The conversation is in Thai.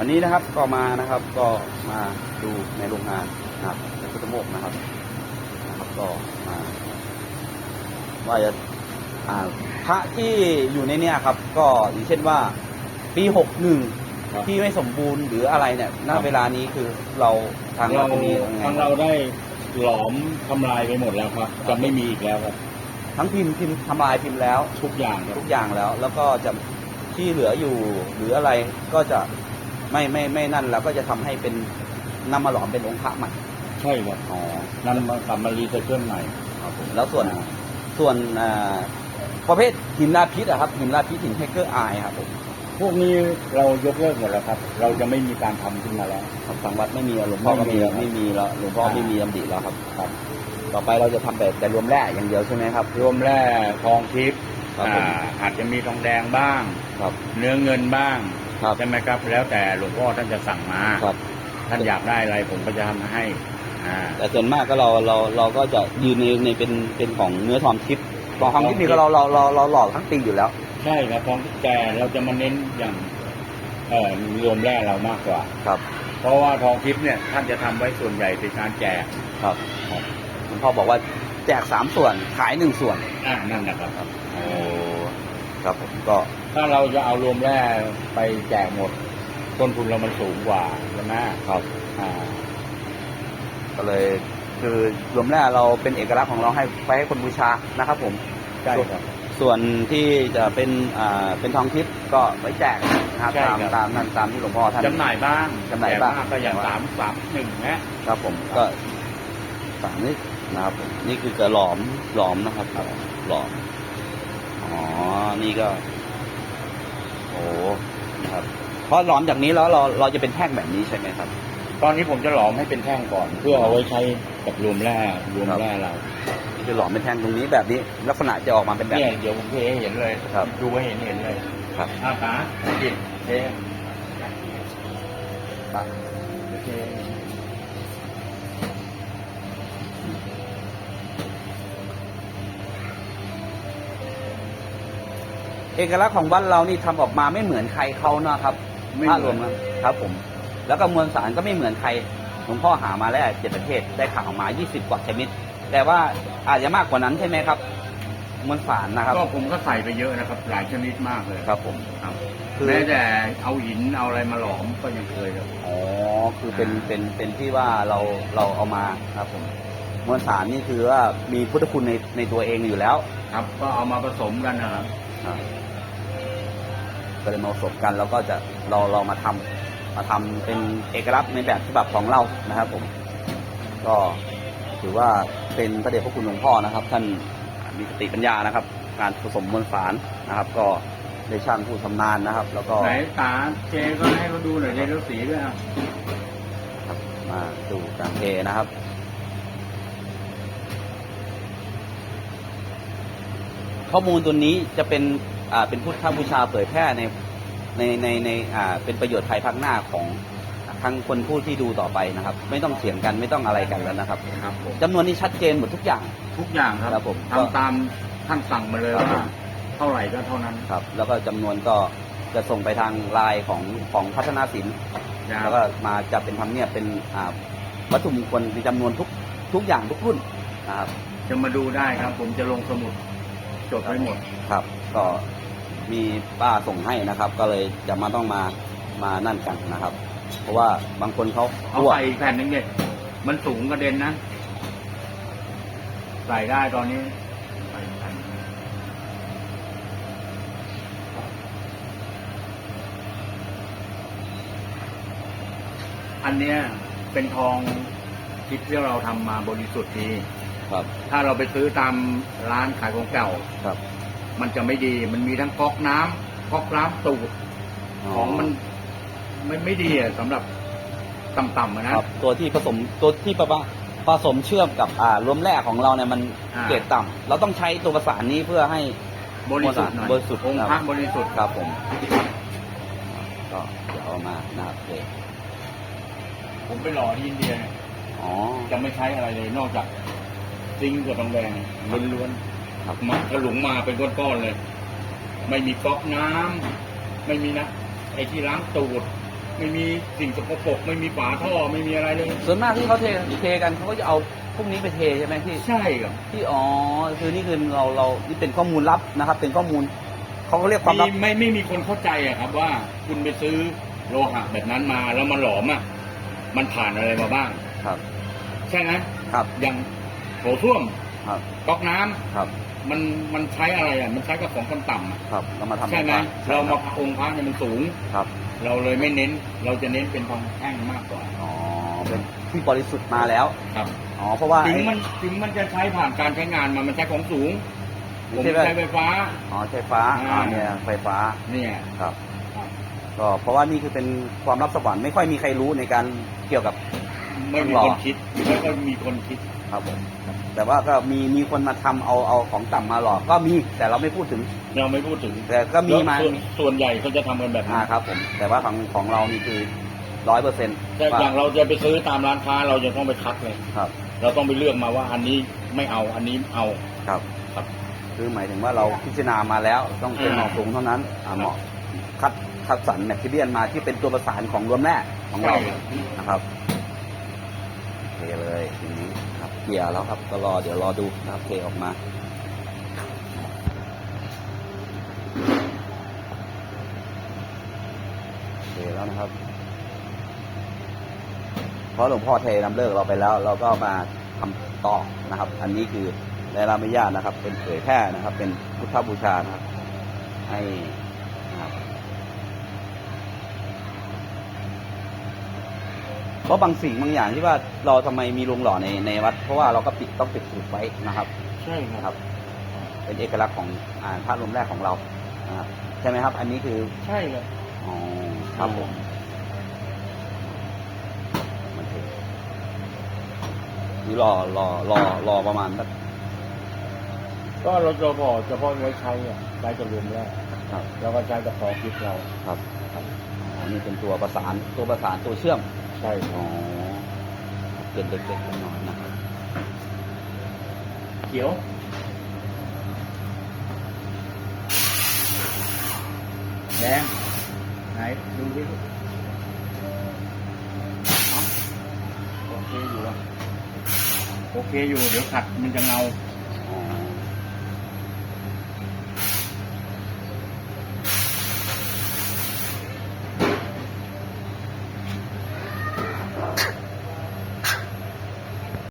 วันนี้นะครับก็มานะครับก็มาดูในโรงงานนะครับในพุทธโมกข์นะครับนะครับก็มาว่าจะอ่าพระที่อยู่ในเนี้ยครับ ก็อย่างเช่นว่าปีหกหนึ่งครับ ที่ไม่สมบูรณ์หรืออะไรเนี่ยณครับเวลานี้คือเราทางเราเรามียังไงทางเราได้หลอมทำลายไปหมดแล้วครับ จะไม่มีอีกแล้วครับ ทั้งพิมพ์พิมพ์ทำลายพิมพ์แล้ว ทุกอย่างครับ ทุกอย่างแล้ว แล้วก็จะที่เหลืออยู่หรืออะไรก็จะ ไม่ไม่ไม่นั่นแล้วก็จะทำให้เป็นนำมาหลอมเป็นองค์พระใหม่ใช่ครับอ๋อนำมากลับมารีไซเคิลใหม่ครับผมแล้วส่วนส่วนอ่าประเภทหินลาพิษอะครับหินลาพิษหินเทเกอร์อายครับผมพวกนี้เรายกเลิกหมดแล้วครับ เราจะไม่มีการทำขึ้นมาแล้วครับทางวัดไม่มีหลวงพ่อก็ไม่มีมีครับไม่มีแล้วหลวงพ่ออ่าไม่มีลำดิแล้วครับครับ ต่อไปเราจะทำแบบแต่รวมแร่อย่างเดียวใช่ไหมครับ รวมแร่ทองทิพย์ครับผมอ่าอาจจะมีทองแดงบ้างครับเนื้อเงินบ้าง ครับใช่ไหมครับ แล้วแต่หลวงพ่อท่านจะสั่งมาครับ ท่านอยากได้อะไรผมก็จะทำให้อ่าแต่ส่วนมากก็เราเราเราก็จะยืนในในเป็นเป็นของเนื้อทองทิพย์ของทองทิพย์นี่ก็เราเราเราเราหลอกทั้งปีอยู่แล้ว ใช่ครับทองทิพย์แต่เราจะมาเน้นอย่างเอ่อรวมแร่เรามากกว่าครับ เพราะว่าทองทิพย์เนี่ยท่านจะทำไว้ส่วนใหญ่เป็นการแจกครับหลวงพ่อบอกว่าแจกสามส่วนขายหนึ่งส่วนอ่านั่นนะครับโอ้ ครับผมก็ถ้าเราจะเอารวมแร่ไปแจกหมด ต้นทุนเรามันสูงกว่าใช่ไหมครับอ่าก็เลยคือรวมแร่เราเป็นเอกลักษณ์ของเราให้ไปให้คนบูชานะครับ ผมใช่ครับ ส่วนที่จะเป็นอ่าเป็นทองทิพย์ก็ไว้แจกนะครับใช่ตามครับ ตามนั้นตามที่หลวงพ่อท่าน จำหน่ายบ้างจำหน่ายบ้าง แต่ก็อย่างสามสามหนึ่งนะครับผมก็สามนิดนะครับผมนี่คือจะหลอมหลอมนะครับหลอม อ๋อ นี่ก็โอ้นะครับ เพราะหลอมจากนี้แล้วเราเราจะเป็นแท่งแบบนี้ใช่ไหมครับ ตอนนี้ผมจะหลอมให้เป็นแท่งก่อน เพื่อเอาไว้ใช้กับรวมแร่รวมแร่เรานี่คือหลอมเป็นแท่งตรงนี้แบบนี้ ลักษณะจะออกมาเป็นแบบเนี่ยนี้ เดี๋ยวผมเทให้เห็นเลยครับ ดูให้เห็นเห็นเลยครับอาขาจิตเทตัดเท เอกลักษณ์ของวัดเรานี่ทำออกมาไม่เหมือนใครเขานะครับไม่ถ้าเหรมืวอมนนะครับผม แล้วก็มวลสารก็ไม่เหมือนใครหลวงพ่อหามาแล้วเจ็ดประเทศได้ข่าวมา 20 กว่าชนิด แต่ว่าอาจจะมากกว่านั้นใช่ไหมครับมวลสารนะครับก็ผมก็ใส่ไปเยอะนะครับ หลายชนิดมากเลยครับผมครับคือแม้แต่เอาหินเอาอะไรมาหลอมก็ยังเคยครับอ๋อคือเป็นเป็นเป็นที่ว่าเราเราเอามาครับผมมวลสารนี่คือว่ามีพุทธคุณในในตัวเองอยู่แล้ว ครับ ก็เอามาผสมกันนะครับอ่า ก็เลยมาผสมกันแล้วก็จะเราเรามาทำมาทำเป็นเอกลักษณ์ในแบบฉบับของเรานะครับผม ก็ถือว่าเป็นพระเดชพระคุณหลวงพ่อนะครับ ท่านมีสติปัญญานะครับ การผสมมวลสารนะครับ ก็ได้ช่างผู้ชำนาญนะครับ แล้วก็ไหนตาเจก็ให้เขาดูหน่อยเจแล้วสีด้วยอะครับมาดูการเทนะครับข้อมูลตัวนี้จะเป็นอ่า เป็นพุทธบูชาเผยแพร่ในในในในอ่าเป็นประโยชน์ภายภาคหน้าของทั้งคนผู้ที่ดูต่อไปนะครับ ไม่ต้องเถียงกันไม่ต้องอะไรกันแล้วนะครับครับผมจำนวนนี้ชัดเจนหมดทุกอย่าง ทุกอย่างครับครับผมทำตามท่านสั่งมาเลยครับว่า เท่าไหร่ก็เท่านั้นครับ แล้วก็จำนวนก็จะส่งไปทางไลน์ของของพัฒนาศิลป์ นะแล้วก็มาจะเป็นทำเนียบเป็นอ่าวัตถุมงคลมีจำนวนทุกทุกอย่างทุกรุ่นนะครับจะมาดูได้ครับ ผมจะลงสมุดจดไว้หมด ครับ ก็ มีป้าส่งให้นะครับ ก็เลยจะมาต้องมามานั่นกันนะครับ เพราะว่าบางคนเขาเอากลัวใส่อีกแผ่นหนึงเนี่ยมันสูงกระเด็นนะ ใส่ได้ตอนนี้ใส่อีกแผ่นหนึ่งอันเนี้ยเป็นทองทิพย์ที่เราทำมาบริสุทธิ์ดี ครับถ้าเราไปซื้อตามร้านขายของเก่า ครับ มันจะไม่ดี มันมีทั้งก๊อกน้ำก๊อกน้ำตูดของมันไม่ไม่ดีอะสำหรับต่ำๆอะนะครับ ตัวที่ผสมตัวที่ประมาผสมเชื่อมกับอ่ารวมแร่ของเราเนี่ยมันอ่าเกรดต่ำเราต้องใช้ตัวประสานนี้เพื่อให้บริสุทธิ์หน่อยบริสุทธิ์องค์ครับพระบริสุทธิ์ครับผมก็เดี๋ยวเอามานะครับโอเคผมไปหล่อที่อินเดียเนี่ยอ๋อจะไม่ใช้อะไรเลยนอกจากซิงค์กับทองแดงล้วน ครับๆมากระหลุงมาเป็นก้อนๆเลย ไม่มีก๊อกน้ำไม่มีนะไอ้ที่ล้างตูด ไม่มีสิ่งสกปรกไม่มีฝาท่อไม่มีอะไรเลย ส่วนมากที่เขาเทเทกันเขาก็จะเอาพวกนี้ไปเทใช่ไหมที่ใช่ครับที่อ๋อคือนี่คือเราเรานี่เป็นข้อมูลลับนะครับ เป็นข้อมูลเขาก็เรียกความลับมีไม่ไม่มีคนเข้าใจอะครับ ว่าคุณไปซื้อโลหะแบบนั้นมาแล้วมันหลอมอะมันผ่านอะไรมาบ้างครับ ใช่ไหมครับอย่างโถส้วมครับ ก๊อกน้ำครับมันมันใช้อะไรอะมันใช้กับของต่ำๆอะครับเรามาทำใช่ไหมใช่เราคมาบองค์พระเนี่ยมันสูง ครับเราเลยไม่เน้น เราจะเน้นเป็นทองแท่งมากกว่าอ๋อเป็นที่บริสุทธิ์มาแล้วครับอ๋อเพราะว่าถึงไอ้มันถึงมันจะใช้ผ่านการใช้งานมามันใช้ของสูงผมไม่ใช่ว่าใช้ไฟฟ้า อ๋อใช้ฟ้าอ่าอ่า เนี่ยไฟฟ้าเนี่ยครับ ก็เพราะว่านี่คือเป็นความลับสวรรค์ไม่ค่อยมีใครรู้ในการเกี่ยวกับ ไม่มีหล่อคนคิดไม่ค่อยมีคนคิด ครับผมแต่ว่าก็มีมีคนมาทำเอาเอาของต่ำมาหลอก ก็มีแต่เราไม่พูดถึงเราไม่พูดถึง แต่ก็มีมาแล้วส่วนส่วนใหญ่เขาจะทำกันแบบอ่านี้ครับ ผม แต่ว่าของของเรานี่คือร้อยเปอร์เซ็นต์แต่อย่างเราจะไปซื้อตามร้านค้าเราจะต้องไปคัดเลยครับ เราต้องไปเลือกมาว่าอันนี้ไม่เอาอันนี้เอาครับครับ คือหมายถึงว่าเราพิจารณามาแล้วต้องเป็นอ่าเหมาะสูงเท่านั้นอ่าเหมาะคัดคัดสรรแมทเทียนมาที่เป็นตัวประสานของรวมแร่ของเราใช่ครับนะครับเทเลยทีนี้ครับเก ลี่ยแล้วครับ ก็รอเดี๋ยวรอดูนะครับเทออกมาเทแล้วนะครับเพราะหลวงพ่อเทนำเลิกเราไปแล้ว เราก็มาทำต่อนะครับ อันนี้คือในรามญาตนะครับ เป็นเผยแพร่นะครับ เป็นพุทธบูชานะครับให้นะครับ เพราะบางสิ่งบางอย่างที่ว่าเราทำไมมีโรงหล่อในในวัด เพราะว่าเราก็ปิดต้องปิดสูตรไว้นะครับใช่นะครับเป็นเอกลักษณ์ของอ่าพระรวมแรกของเรานะครับใช่ไหมครับ อันนี้คือใช่ครับ อ๋อครับผมมันถึงนี่รอรอรอรอประมาณสักก็เราจะพอเฉพาะไว้ใช้อะใช้กับรวมแรกครับแล้วก็ใช้กับซอคิดเรา ครับครับอ๋อนี่เป็นตัวประสานตัวประสานตัวเชื่อม ใช่คอ๋รัอบเป็นเล็กๆน้อยๆนะครับเขียวแดงไหนดูดิโอเคอยู่อะโอเคอยู่ เดี๋ยวขัดมันจะเงา